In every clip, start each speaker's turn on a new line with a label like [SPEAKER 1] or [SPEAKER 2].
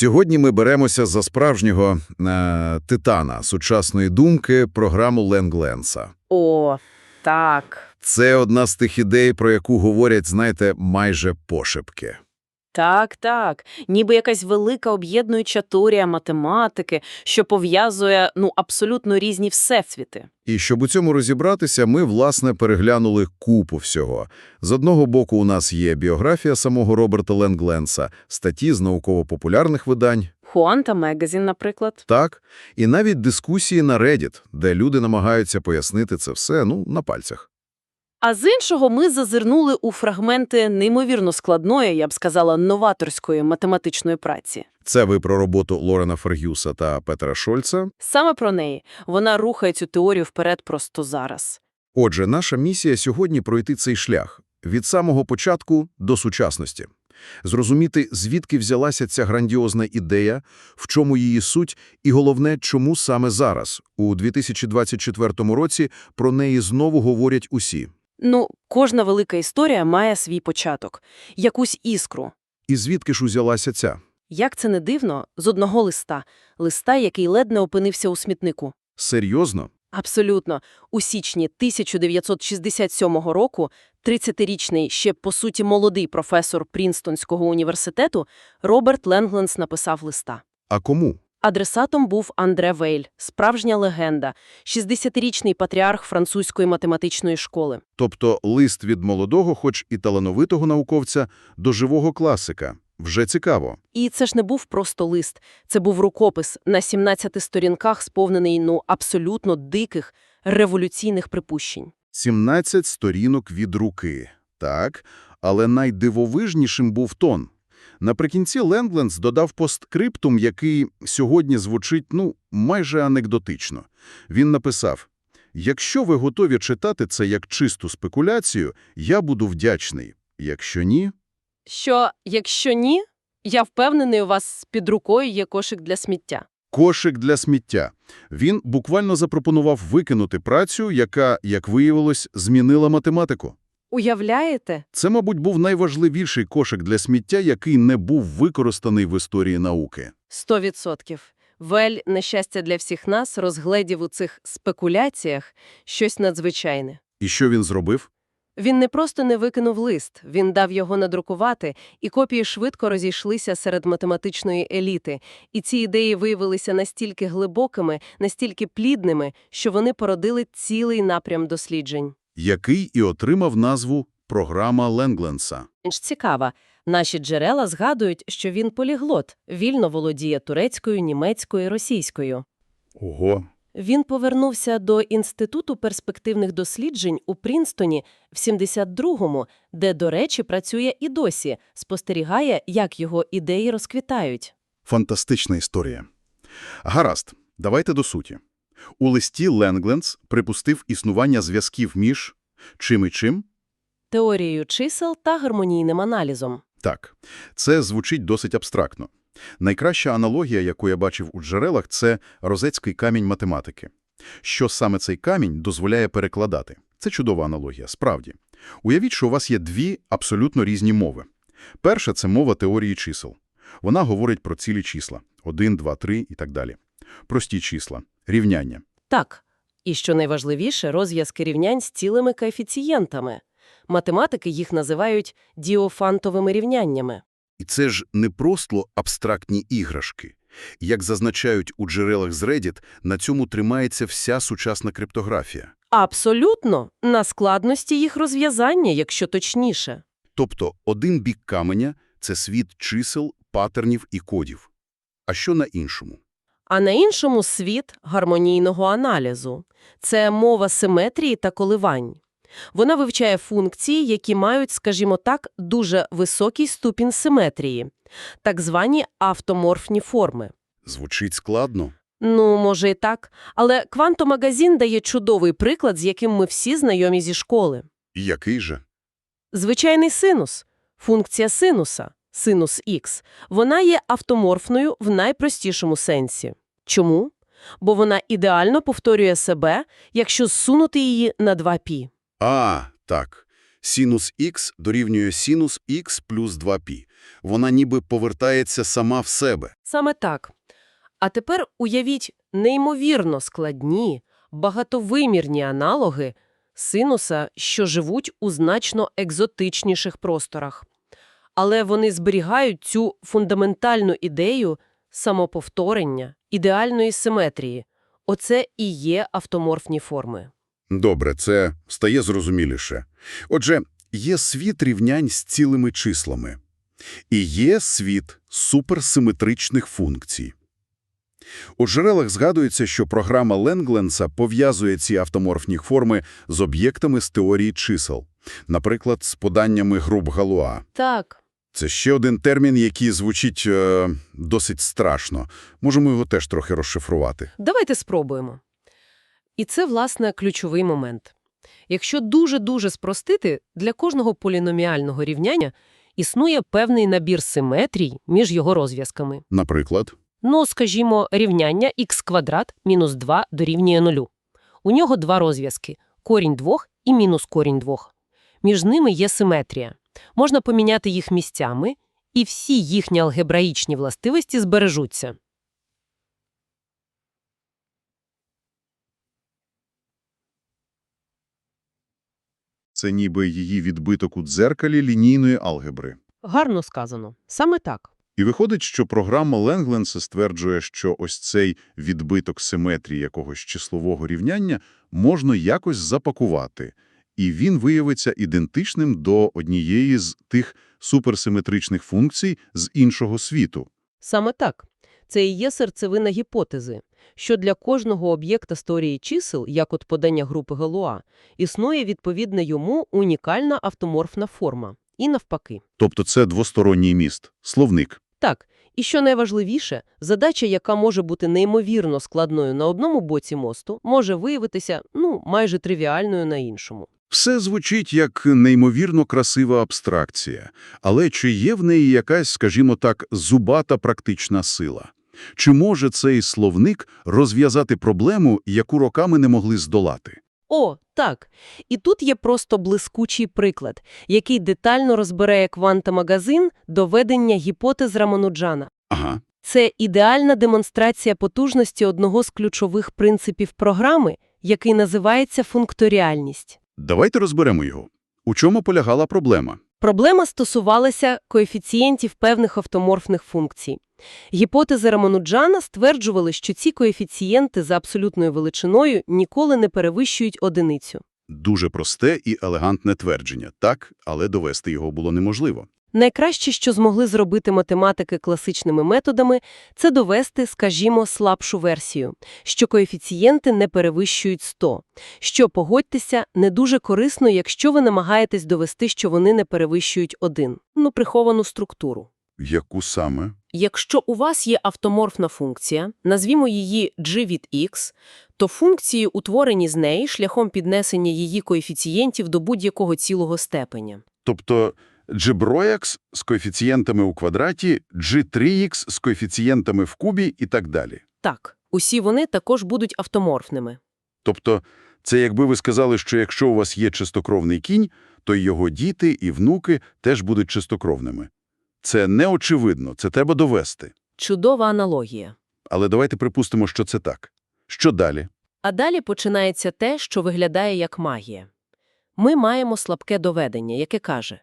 [SPEAKER 1] Сьогодні ми беремося за справжнього е, титана сучасної думки програму Ленгленса.
[SPEAKER 2] О, так,
[SPEAKER 1] Це одна з тих ідей, про яку говорять, знаєте, майже пошепки.
[SPEAKER 2] Так, так. Ніби якась велика об'єднуюча теорія математики, що пов'язує, ну, абсолютно різні всесвіти.
[SPEAKER 1] І щоб у цьому розібратися, ми, власне, переглянули купу всього. З одного боку у нас є біографія самого Роберта Ленгленса, статті з науково-популярних видань,
[SPEAKER 2] Хуанта Мегазін, наприклад.
[SPEAKER 1] так, і навіть дискусії на Reddit, де люди намагаються пояснити це все, ну, на пальцях.
[SPEAKER 2] А з іншого ми зазирнули у фрагменти неймовірно складної, я б сказала, новаторської математичної праці.
[SPEAKER 1] Це ви про роботу Лорена Фергюса та Петера Шольца.
[SPEAKER 2] Саме про неї. Вона рухає цю теорію вперед просто зараз.
[SPEAKER 1] Отже, наша місія сьогодні пройти цей шлях від самого початку до сучасності. Зрозуміти, звідки взялася ця грандіозна ідея, в чому її суть, і головне, чому саме зараз, у 2024 році, про неї знову говорять усі.
[SPEAKER 2] Ну, кожна велика історія має свій початок, якусь іскру.
[SPEAKER 1] І звідки ж узялася ця?
[SPEAKER 2] Як це не дивно, з одного листа. Листа, який ледь не опинився у смітнику.
[SPEAKER 1] Серйозно?
[SPEAKER 2] Абсолютно. У січні 1967 року 30-річний, ще по суті молодий професор Прінстонського університету Роберт Ленгленс написав листа.
[SPEAKER 1] А кому?
[SPEAKER 2] Адресатом був Андре Вейль, справжня легенда, 60-річний патріарх французької математичної школи.
[SPEAKER 1] Тобто лист від молодого, хоч і талановитого науковця, до живого класика. Вже цікаво.
[SPEAKER 2] І це ж не був просто лист, це був рукопис на 17 сторінках, сповнений, ну, абсолютно диких, революційних припущень.
[SPEAKER 1] 17 сторінок від руки. Так, але найдивовижнішим був тон. Наприкінці Ленгленс додав посткриптум, який сьогодні звучить, ну, майже анекдотично. Він написав, «Якщо ви готові читати це як чисту спекуляцію, я буду вдячний. Якщо ні,
[SPEAKER 2] Що, якщо ні, я впевнений, у вас під рукою є кошик для сміття.
[SPEAKER 1] кошик для сміття». Він буквально запропонував викинути працю, яка, як виявилось, змінила математику.
[SPEAKER 2] Уявляєте?
[SPEAKER 1] Це, мабуть, був найважливіший кошик для сміття, який не був використаний в історії науки.
[SPEAKER 2] Сто відсотків. Вель, нещастя для всіх нас, розгледів у цих спекуляціях щось надзвичайне.
[SPEAKER 1] І що він зробив?
[SPEAKER 2] Він не просто не викинув лист, він дав його надрукувати, і копії швидко розійшлися серед математичної еліти. І ці ідеї виявилися настільки глибокими, настільки плідними, що вони породили цілий напрям досліджень.
[SPEAKER 1] Який і отримав назву «Програма Ленгленса».
[SPEAKER 2] Інш цікава. Наші джерела згадують, що він поліглот, вільно володіє турецькою, німецькою і російською.
[SPEAKER 1] Ого!
[SPEAKER 2] Він повернувся до Інституту перспективних досліджень у Прінстоні в 72-му, де, до речі, працює і досі, спостерігає, як його ідеї розквітають.
[SPEAKER 1] Фантастична історія. Гаразд, давайте до суті. У листі Ленгленс припустив існування зв'язків між чим і чим?
[SPEAKER 2] Теорією чисел та гармонійним аналізом.
[SPEAKER 1] Так, це звучить досить абстрактно. Найкраща аналогія, яку я бачив у джерелах, це розецький камінь математики. Що саме цей камінь дозволяє перекладати? Це чудова аналогія, справді. Уявіть, що у вас є дві абсолютно різні мови. Перша – це мова теорії чисел. Вона говорить про цілі числа – 1, 2, 3 і так далі. Прості числа, рівняння.
[SPEAKER 2] Так. І що найважливіше, розв'язки рівнянь з цілими коефіцієнтами. Математики їх називають діофантовими рівняннями.
[SPEAKER 1] І це ж не просто абстрактні іграшки. Як зазначають у джерелах з Reddit, на цьому тримається вся сучасна криптографія.
[SPEAKER 2] Абсолютно. На складності їх розв'язання, якщо точніше.
[SPEAKER 1] Тобто один бік каменя – це світ чисел, паттернів і кодів. А що на іншому?
[SPEAKER 2] А на іншому світ гармонійного аналізу. Це мова симетрії та коливань. Вона вивчає функції, які мають, скажімо так, дуже високий ступінь симетрії, так звані автоморфні форми.
[SPEAKER 1] Звучить складно.
[SPEAKER 2] Ну, може і так, але квантомагазин дає чудовий приклад, з яким ми всі знайомі зі школи.
[SPEAKER 1] І який же?
[SPEAKER 2] Звичайний синус, функція синуса, синус х, вона є автоморфною в найпростішому сенсі. Чому? Бо вона ідеально повторює себе, якщо зсунути її на 2π.
[SPEAKER 1] А, так.
[SPEAKER 3] Синус х дорівнює синус х плюс 2π. Вона ніби повертається сама в себе.
[SPEAKER 2] Саме так. А тепер уявіть неймовірно складні, багатовимірні аналоги синуса, що живуть у значно екзотичніших просторах. Але вони зберігають цю фундаментальну ідею самоповторення, ідеальної симетрії. Оце і є автоморфні форми.
[SPEAKER 3] Добре, це стає зрозуміліше. Отже, є світ рівнянь з цілими числами. І є світ суперсиметричних функцій. У джерелах згадується, що програма Ленгленса пов'язує ці автоморфні форми з об'єктами з теорії чисел, наприклад, з поданнями груп Галуа.
[SPEAKER 2] Так,
[SPEAKER 3] Це ще один термін, який звучить е, досить страшно. Можемо його теж трохи розшифрувати.
[SPEAKER 2] Давайте спробуємо. І це, власне, ключовий момент. Якщо дуже-дуже спростити, для кожного поліноміального рівняння існує певний набір симетрій між його розв'язками.
[SPEAKER 3] Наприклад,
[SPEAKER 2] Ну, скажімо, рівняння х квадрат мінус 2 дорівнює нулю. У нього два розв'язки – корінь двох і мінус корінь двох. Між ними є симетрія. Можна поміняти їх місцями, і всі їхні алгебраїчні властивості збережуться.
[SPEAKER 1] Це ніби її відбиток у дзеркалі лінійної алгебри.
[SPEAKER 2] Гарно сказано. Саме так.
[SPEAKER 1] І виходить, що програма Ленгленса стверджує, що ось цей відбиток симетрії якогось числового рівняння можна якось запакувати, і він виявиться ідентичним до однієї з тих суперсиметричних функцій з іншого світу.
[SPEAKER 2] Саме так. Це і є серцевина гіпотези, що для кожного об'єкта з теорії чисел, як от подання групи Галуа, існує відповідна йому унікальна автоморфна форма. І навпаки.
[SPEAKER 1] Тобто це двосторонній міст, словник.
[SPEAKER 2] Так, і що найважливіше, задача, яка може бути неймовірно складною на одному боці мосту, може виявитися, ну, майже тривіальною на іншому.
[SPEAKER 1] Все звучить як неймовірно красива абстракція, але чи є в неї якась, скажімо так, зубата практична сила? Чи може цей словник розв'язати проблему, яку роками не могли здолати?
[SPEAKER 2] О, так. І тут є просто блискучий приклад, який детально розбирає квантомагазин доведення гіпотез Рамануджана.
[SPEAKER 3] ага,
[SPEAKER 2] Це ідеальна демонстрація потужності одного з ключових принципів програми, який називається функторіальність.
[SPEAKER 3] Давайте розберемо його. У чому полягала проблема?
[SPEAKER 2] Проблема стосувалася коефіцієнтів певних автоморфних функцій. Гіпотези Рамануджана стверджували, що ці коефіцієнти за абсолютною величиною ніколи не перевищують одиницю.
[SPEAKER 3] Дуже просте і елегантне твердження, так, але довести його було неможливо.
[SPEAKER 2] Найкраще, що змогли зробити математики класичними методами, це довести, скажімо, слабшу версію, що коефіцієнти не перевищують 100, що, погодьтеся, не дуже корисно, якщо ви намагаєтесь довести, що вони не перевищують 1, ну, приховану структуру.
[SPEAKER 1] Яку саме?
[SPEAKER 2] Якщо у вас є автоморфна функція, назвімо її g від x, то функції, утворені з неї шляхом піднесення її коефіцієнтів до будь-якого цілого степеня.
[SPEAKER 3] Тобто G-Brox з коефіцієнтами у квадраті, G3x з коефіцієнтами в кубі і так далі.
[SPEAKER 2] Так, усі вони також будуть автоморфними.
[SPEAKER 3] Тобто це якби ви сказали, що якщо у вас є чистокровний кінь, то й його діти і внуки теж будуть чистокровними. Це неочевидно, це треба довести.
[SPEAKER 2] Чудова аналогія.
[SPEAKER 3] Але давайте припустимо, що це так. Що далі?
[SPEAKER 2] А далі починається те, що виглядає як магія. Ми маємо слабке доведення, яке каже,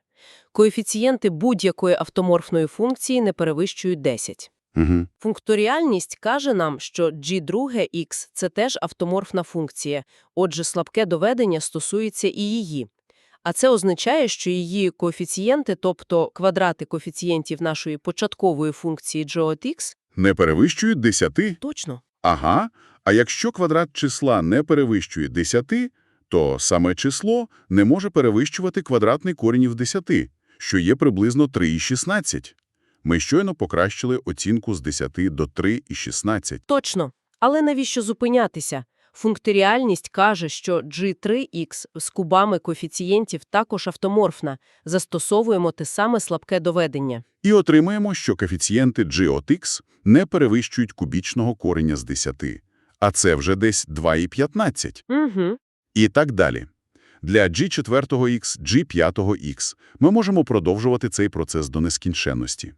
[SPEAKER 2] коефіцієнти будь-якої автоморфної функції не перевищують 10.
[SPEAKER 3] Угу.
[SPEAKER 2] Функторіальність каже нам, що g2x – це теж автоморфна функція, отже, слабке доведення стосується і її. А це означає, що її коефіцієнти, тобто квадрати коефіцієнтів нашої початкової функції g от x,
[SPEAKER 1] Не перевищують 10?
[SPEAKER 2] точно.
[SPEAKER 1] Ага. А якщо квадрат числа не перевищує 10, то саме число не може перевищувати квадратний корінь із 10, що є приблизно 3,16. Ми щойно покращили оцінку з 10 до 3,16.
[SPEAKER 2] Точно. Але навіщо зупинятися? Функторіальність каже, що g3x з кубами коефіцієнтів також автоморфна. Застосовуємо те саме слабке доведення.
[SPEAKER 1] І отримаємо, що коефіцієнти g от x не перевищують кубічного кореня з 10, а це вже десь 2,15.
[SPEAKER 2] Угу.
[SPEAKER 1] І так далі.
[SPEAKER 3] Для G4X, G5X ми можемо продовжувати цей процес до нескінченності.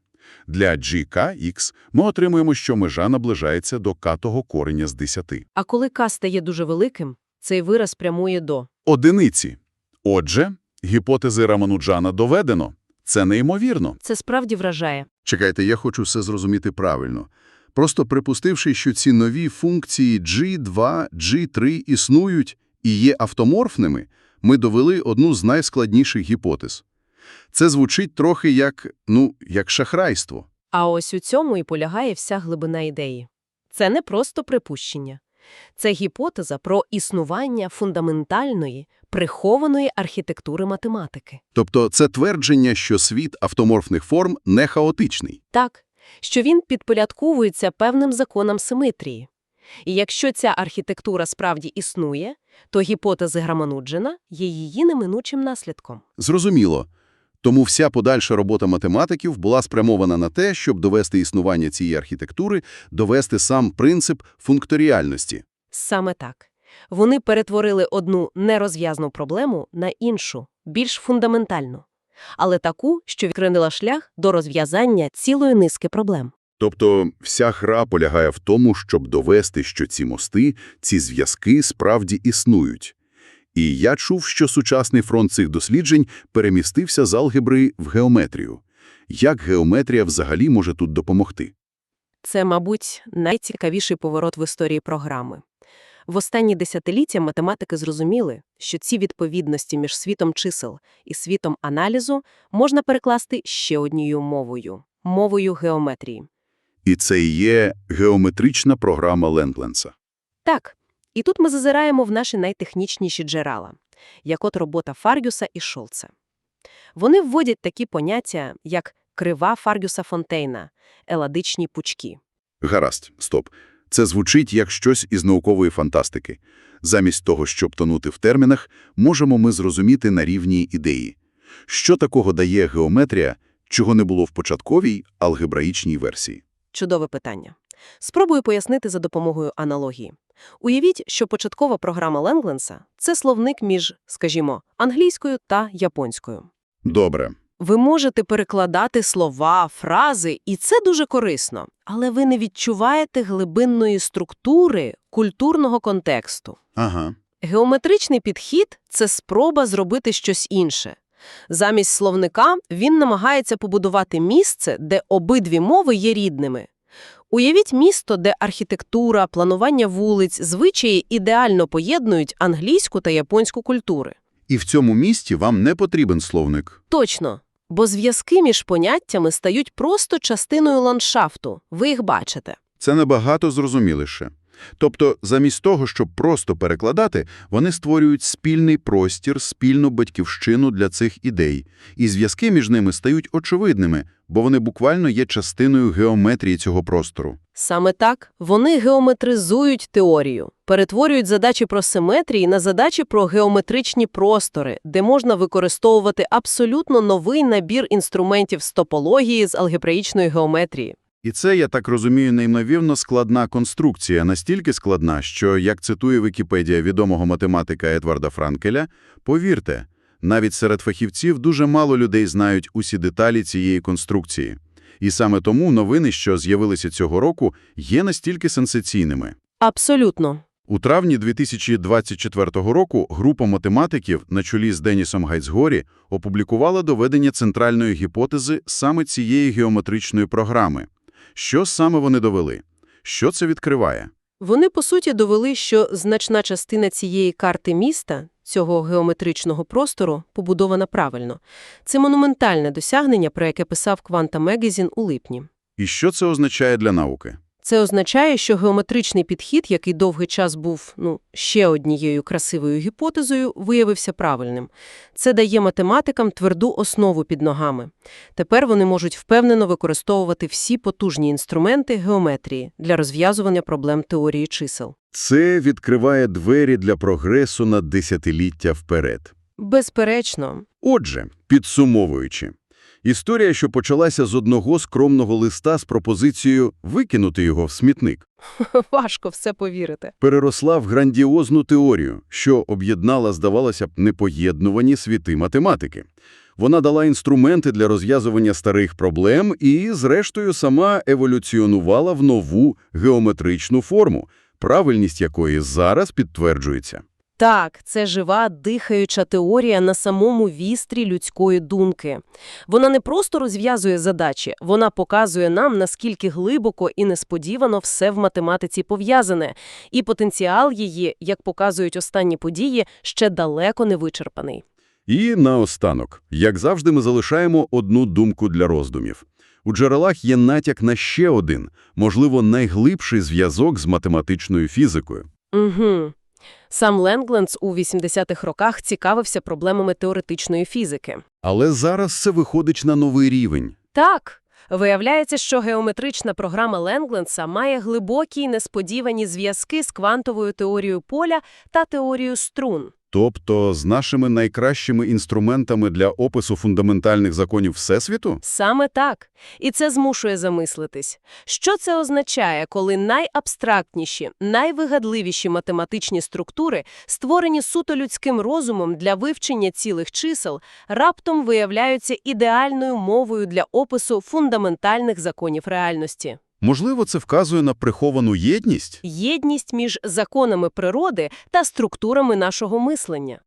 [SPEAKER 3] Для GKX ми отримуємо, що межа наближається до катого кореня з 10.
[SPEAKER 2] А коли К стає дуже великим, цей вираз прямує до.
[SPEAKER 3] Одиниці. Отже, гіпотези Рамануджана доведено. Це неймовірно.
[SPEAKER 2] Це справді вражає.
[SPEAKER 1] Чекайте, я хочу все зрозуміти правильно. Просто припустивши, що ці нові функції G2, G3 існують і є автоморфними, ми довели одну з найскладніших гіпотез. Це звучить трохи як, ну, як шахрайство.
[SPEAKER 2] А ось у цьому і полягає вся глибина ідеї. Це не просто припущення. Це гіпотеза про існування фундаментальної, прихованої архітектури математики.
[SPEAKER 1] Тобто це твердження, що світ автоморфних форм не хаотичний.
[SPEAKER 2] Так, що він підпорядковується певним законам симетрії. І якщо ця архітектура справді існує, то гіпотези Грамануджена є її неминучим наслідком.
[SPEAKER 1] Зрозуміло. Тому вся подальша робота математиків була спрямована на те, щоб довести існування цієї архітектури, довести сам принцип функторіальності.
[SPEAKER 2] Саме так. Вони перетворили одну нерозв'язну проблему на іншу, більш фундаментальну, але таку, що відкрила шлях до розв'язання цілої низки проблем.
[SPEAKER 3] Тобто вся гра полягає в тому, щоб довести, що ці мости, ці зв'язки справді існують. І я чув, що сучасний фронт цих досліджень перемістився з алгебри в геометрію. Як геометрія взагалі може тут допомогти?
[SPEAKER 2] Це, мабуть, найцікавіший поворот в історії програми. В останні десятиліття математики зрозуміли, що ці відповідності між світом чисел і світом аналізу можна перекласти ще однією мовою – мовою геометрії.
[SPEAKER 3] І це і є геометрична програма Ленгленса.
[SPEAKER 2] Так, і тут ми зазираємо в наші найтехнічніші джерела, як от робота Фаргюса і Шолца. Вони вводять такі поняття, як крива Фаргюса Фонтейна, еладичні пучки.
[SPEAKER 3] Гаразд, стоп. Це звучить як щось із наукової фантастики. Замість того, щоб тонути в термінах, можемо ми зрозуміти на рівні ідеї. Що такого дає геометрія, чого не було в початковій алгебраїчній версії?
[SPEAKER 2] Чудове питання. Спробую пояснити за допомогою аналогії. Уявіть, що початкова програма Ленгленса – це словник між, скажімо, англійською та японською.
[SPEAKER 3] Добре.
[SPEAKER 2] Ви можете перекладати слова, фрази, і це дуже корисно, але ви не відчуваєте глибинної структури культурного контексту.
[SPEAKER 1] Ага.
[SPEAKER 2] Геометричний підхід – це спроба зробити щось інше. Замість словника він намагається побудувати місце, де обидві мови є рідними. Уявіть місто, де архітектура, планування вулиць, звичаї ідеально поєднують англійську та японську культури.
[SPEAKER 1] І в цьому місті вам не потрібен словник.
[SPEAKER 2] Точно. Бо зв'язки між поняттями стають просто частиною ландшафту. Ви їх бачите.
[SPEAKER 1] Це набагато зрозуміліше. Тобто, замість того, щоб просто перекладати, вони створюють спільний простір, спільну батьківщину для цих ідей, і зв'язки між ними стають очевидними, бо вони буквально є частиною геометрії цього простору.
[SPEAKER 2] Саме так вони геометризують теорію, перетворюють задачі про симетрії на задачі про геометричні простори, де можна використовувати абсолютно новий набір інструментів з топології з алгебраїчної геометрії.
[SPEAKER 1] І це, я так розумію, неймовірно складна конструкція, настільки складна, що, як цитує Вікіпедія відомого математика Едварда Франкеля, повірте, навіть серед фахівців дуже мало людей знають усі деталі цієї конструкції. І саме тому новини, що з'явилися цього року, є настільки сенсаційними.
[SPEAKER 2] Абсолютно.
[SPEAKER 1] У травні 2024 року група математиків на чолі з Денісом Гайцгорі опублікувала доведення центральної гіпотези саме цієї геометричної програми. Що саме вони довели? Що це відкриває?
[SPEAKER 2] Вони, по суті, довели, що значна частина цієї карти міста, цього геометричного простору, побудована правильно. Це монументальне досягнення, про яке писав Кванта Magazine у липні.
[SPEAKER 1] І що це означає для науки?
[SPEAKER 2] Це означає, що геометричний підхід, який довгий час був ну, ще однією красивою гіпотезою, виявився правильним. Це дає математикам тверду основу під ногами. Тепер вони можуть впевнено використовувати всі потужні інструменти геометрії для розв'язування проблем теорії чисел.
[SPEAKER 3] Це відкриває двері для прогресу на десятиліття вперед.
[SPEAKER 2] Безперечно,
[SPEAKER 3] Отже, підсумовуючи,
[SPEAKER 1] Історія, що почалася з одного скромного листа з пропозицією викинути його в смітник,
[SPEAKER 2] Важко все повірити.
[SPEAKER 1] переросла в грандіозну теорію, що об'єднала, здавалося б, непоєднувані світи математики. Вона дала інструменти для розв'язування старих проблем і, зрештою, сама еволюціонувала в нову геометричну форму, правильність якої зараз підтверджується.
[SPEAKER 2] Так, це жива, дихаюча теорія на самому вістрі людської думки. Вона не просто розв'язує задачі, вона показує нам, наскільки глибоко і несподівано все в математиці пов'язане, і потенціал її, як показують останні події, ще далеко не вичерпаний.
[SPEAKER 1] І наостанок, як завжди, ми залишаємо одну думку для роздумів. У джерелах є натяк на ще один, можливо, найглибший зв'язок з математичною фізикою.
[SPEAKER 2] Угу. Сам Ленгленс у 80-х роках цікавився проблемами теоретичної фізики.
[SPEAKER 1] Але зараз це виходить на новий рівень.
[SPEAKER 2] Так, виявляється, що геометрична програма Ленгленса має глибокі й несподівані зв'язки з квантовою теорією поля та теорією струн.
[SPEAKER 1] Тобто з нашими найкращими інструментами для опису фундаментальних законів Всесвіту?
[SPEAKER 2] Саме так. І це змушує замислитись. Що це означає, коли найабстрактніші, найвигадливіші математичні структури, створені суто людським розумом для вивчення цілих чисел, раптом виявляються ідеальною мовою для опису фундаментальних законів реальності?
[SPEAKER 1] Можливо, це вказує на приховану єдність?
[SPEAKER 2] Єдність між законами природи та структурами нашого мислення.